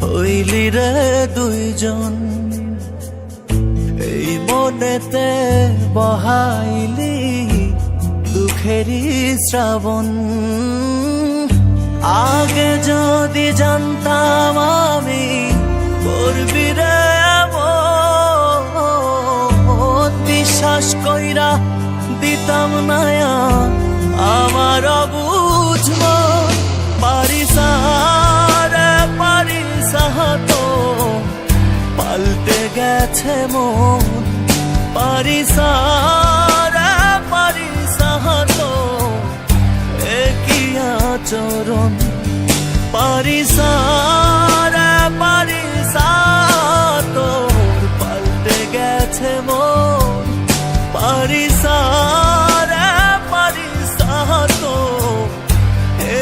হইলি রে দুইজন। এই মনেতে বহাইলি দুঃখেরই শ্রাবণ। আগে যদি জানতাম আমি করবি রে বিশ্বাস কইরা দিতাম নায়া আমার বুঝব পারিস উল্টে গেছে মন। পারি সারা পারি সাহাত একই আচরণ। পারি সারা পারি সাত পাল্টে গেছে মন। পারি সারা পারি সাহাত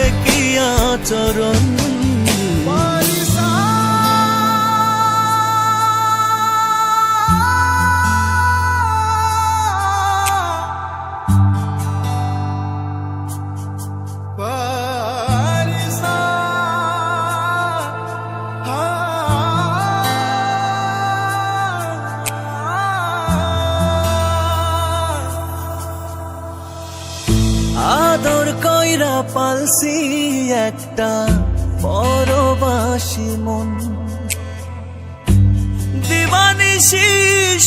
একই আচরণ। কইরা পালসি একটা পরবাসী মন। দিবানিসি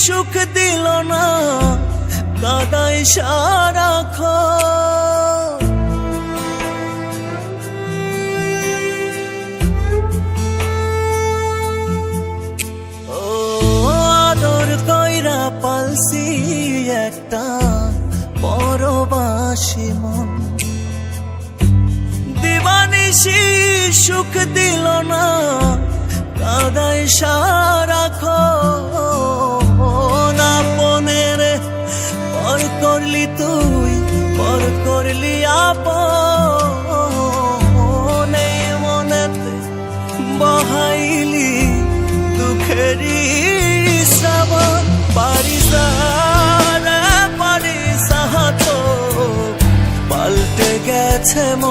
সুখ দিল না ও আদর কইরা পালসি একটা পরবাসী মন। দিবানিসি সুখ দিল না, কাদায় সারাখ না পনেরো পর করলি তুই, পর করলি এই মনেতে বহাইলি দুঃখেরই শ্রাবণ পারিস রে পারিস তো পাল্টে গেছে মন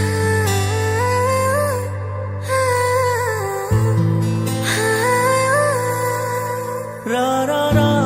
ra ra ra